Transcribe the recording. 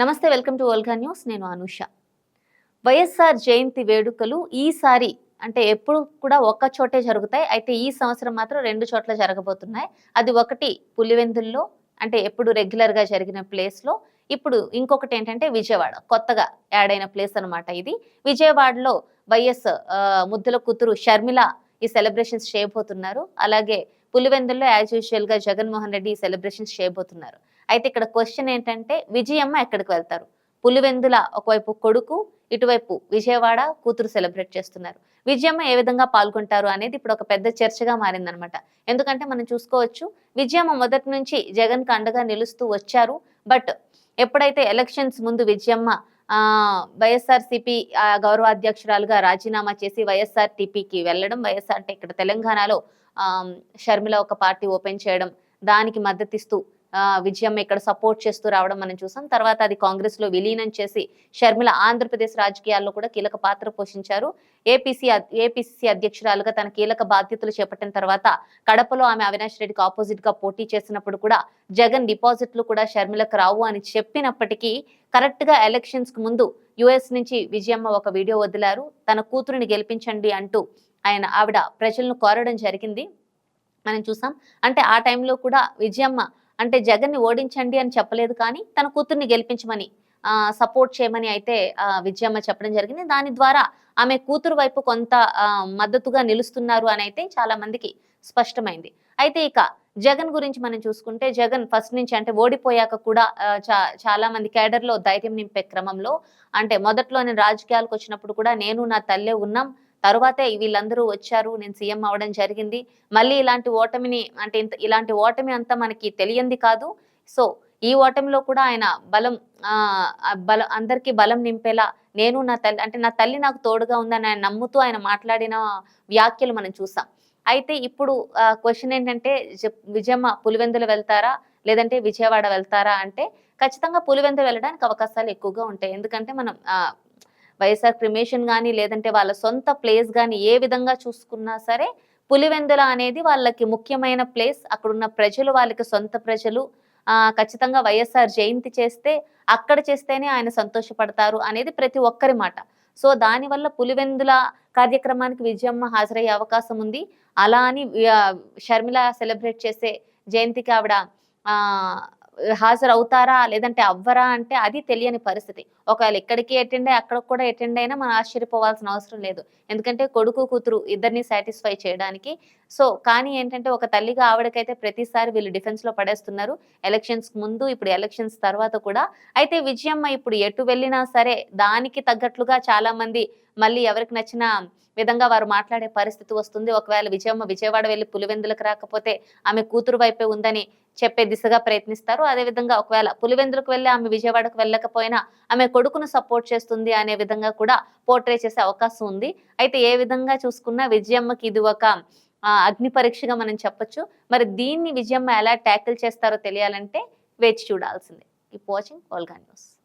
నమస్తే welcome to Olga news. నేను అనుష. వైఎస్ఆర్ జయంతి వేడుకలు ఈసారి అంటే ఎప్పుడు కూడా ఒక్క చోటే జరుగుతాయి. అయితే ఈ సంవత్సరం మాత్రం రెండు చోట్ల జరగబోతున్నాయి. అది ఒకటి పులివెందుల్లో అంటే ఎప్పుడు రెగ్యులర్గా జరిగిన ప్లేస్లో ఇప్పుడు ఇంకొకటి ఏంటంటే విజయవాడ. కొత్తగా యాడ్ అయిన ప్లేస్ అనమాట ఇది. విజయవాడలో వైఎస్ ముద్దుల కూతురు షర్మిల ఈ సెలబ్రేషన్స్ చేయబోతున్నారు. అలాగే పులివెందుల్లో యాజ్ యూజువల్గా జగన్మోహన్ రెడ్డి ఈ సెలబ్రేషన్స్ చేయబోతున్నారు. అయితే ఇక్కడ క్వశ్చన్ ఏంటంటే విజయమ్మ ఎక్కడికి వెళ్తారు? పులివెందుల ఒకవైపు కొడుకు ఇటువైపు విజయవాడ కూతురు సెలబ్రేట్ చేస్తున్నారు. విజయమ్మ ఏ విధంగా పాల్గొంటారు అనేది ఇప్పుడు ఒక పెద్ద చర్చగా మారిందనమాట. ఎందుకంటే మనం చూసుకోవచ్చు విజయమ్మ మొదటి నుంచి జగన్ అండగా నిలుస్తూ వచ్చారు. బట్ ఎప్పుడైతే ఎలక్షన్స్ ముందు విజయమ్మ వైఎస్ఆర్సిపి వైఎస్ఆర్సీపీ గౌరవ అధ్యక్షురాలుగా రాజీనామా చేసి వైఎస్ఆర్ టీపీకి వెళ్ళడం వైఎస్ఆర్ అంటే ఇక్కడ తెలంగాణలో షర్మిల ఒక పార్టీ ఓపెన్ చేయడం దానికి మద్దతిస్తూ విజయం విజయమ్మ ఇక్కడ సపోర్ట్ చేస్తూ రావడం మనం చూసాం. తర్వాత అది కాంగ్రెస్లో విలీనం చేసి షర్మిల ఆంధ్రప్రదేశ్ రాజకీయాల్లో కూడా కీలక పాత్ర పోషించారు. ఏపీసీ ఏపీసీ అధ్యక్షురాలుగా తన కీలక బాధ్యతలు చేపట్టిన తర్వాత కడపలో ఆమె అవినాష్ రెడ్డికి ఆపోజిట్గా పోటీ చేసినప్పుడు కూడా జగన్ డిపాజిట్లు కూడా షర్మిలకు రావు అని చెప్పినప్పటికీ కరెక్ట్గా ఎలక్షన్స్కు ముందు యుఎస్ నుంచి విజయమ్మ ఒక వీడియో వదిలారు. తన కూతురుని గెలిపించండి అంటూ ఆయన ఆవిడ ప్రజలను కోరడం జరిగింది. మనం చూసాం. అంటే ఆ టైంలో కూడా విజయమ్మ అంటే జగన్ని ఓడించండి అని చెప్పలేదు కానీ తన కూతుర్ని గెలిపించమని సపోర్ట్ చేయమని అయితే ఆ, విజయమ్మ చెప్పడం జరిగింది. దాని ద్వారా ఆమె కూతురు వైపు కొంత మద్దతుగా నిలుస్తున్నారు అని అయితే చాలా మందికి స్పష్టమైంది. అయితే ఇక జగన్ గురించి మనం చూసుకుంటే జగన్ ఫస్ట్ నుంచి అంటే ఓడిపోయాక కూడా చా- చాలా మంది కేడర్లో ధైర్యం నింపే క్రమంలో అంటే మొదట్లోనే రాజకీయాలకు వచ్చినప్పుడు కూడా నేను నా తల్లే ఉన్నాం తరువాతే వీళ్ళందరూ వచ్చారు నేను సీఎం అవడం జరిగింది. మళ్ళీ ఇలాంటి ఓటమిని అంటే ఇంత ఇలాంటి ఓటమి అంతా మనకి తెలియంది కాదు. సో ఈ ఓటమిలో కూడా ఆయన బలం బలం అందరికీ బలం నింపేలా నేను నా తల్లి అంటే నా తల్లి నాకు తోడుగా ఉందని ఆయన నమ్ముతూ ఆయన మాట్లాడిన వ్యాఖ్యలు మనం చూసాం. అయితే ఇప్పుడు క్వశ్చన్ ఏంటంటే విజయమ్మ పులివెందులు వెళ్తారా? లేదంటే విజయవాడ వెళ్తారా? అంటే ఖచ్చితంగా పులివెందులు వెళ్ళడానికి అవకాశాలు ఎక్కువగా ఉంటాయి. ఎందుకంటే మనం వైఎస్ఆర్ క్రిమేషన్ కానీ లేదంటే వాళ్ళ సొంత ప్లేస్ కానీ ఏ విధంగా చూసుకున్నా సరే పులివెందుల అనేది వాళ్ళకి ముఖ్యమైన ప్లేస్. అక్కడున్న ప్రజలు వాళ్ళకి సొంత ప్రజలు ఖచ్చితంగా వైఎస్ఆర్ జయంతి చేస్తే అక్కడ చేస్తేనే ఆయన సంతోషపడతారు అనేది ప్రతి ఒక్కరి మాట. సో దానివల్ల పులివెందుల కార్యక్రమానికి విజయమ్మ హాజరయ్యే అవకాశం ఉంది. అలా అని షర్మిల సెలబ్రేట్ చేసే జయంతికి ఆవిడ హాజరవుతారా? హాజరు అవుతారా లేదంటే అవ్వరా అంటే అది తెలియని పరిస్థితి. ఒకవేళ ఇక్కడికి అటెండ్ అయ్యి అక్కడ కూడా అటెండ్ అయినా మనం ఆశ్చర్యపోవాల్సిన అవసరం లేదు. ఎందుకంటే కొడుకు కూతురు ఇద్దరిని సాటిస్ఫై చేయడానికి. సో కానీ ఏంటంటే ఒక తల్లిగా ఆవిడకైతే ప్రతిసారి వీళ్ళు డిఫెన్స్లో పడేస్తున్నారు. ఎలక్షన్స్ ముందు ఇప్పుడు ఎలక్షన్స్ తర్వాత కూడా. అయితే విజయమ్మ ఇప్పుడు ఎటు వెళ్ళినా సరే దానికి తగ్గట్లుగా చాలా మంది మళ్ళీ ఎవరికి నచ్చిన విధంగా వారు మాట్లాడే పరిస్థితి వస్తుంది. ఒకవేళ విజయమ్మ విజయవాడ వెళ్ళి పులివెందులకు రాకపోతే ఆమె కూతురు వైపే ఉందని చెప్పే దిశగా ప్రయత్నిస్తారు. అదే విధంగా ఒకవేళ పులివెందులకు వెళ్ళి ఆమె విజయవాడకు వెళ్ళకపోయినా ఆమె కొడుకును సపోర్ట్ చేస్తుంది అనే విధంగా కూడా పోర్ట్రే చేసే అవకాశం ఉంది. అయితే ఏ విధంగా చూసుకున్నా విజయమ్మకి ఇది ఒక అగ్ని పరీక్షగా మనం చెప్పొచ్చు. మరి దీన్ని విజయమ్మ ఎలా ట్యాకిల్ చేస్తారో తెలియాలంటే వేచి చూడాల్సిందే. ఈ వాచింగ్. ఓల్గా న్యూస్.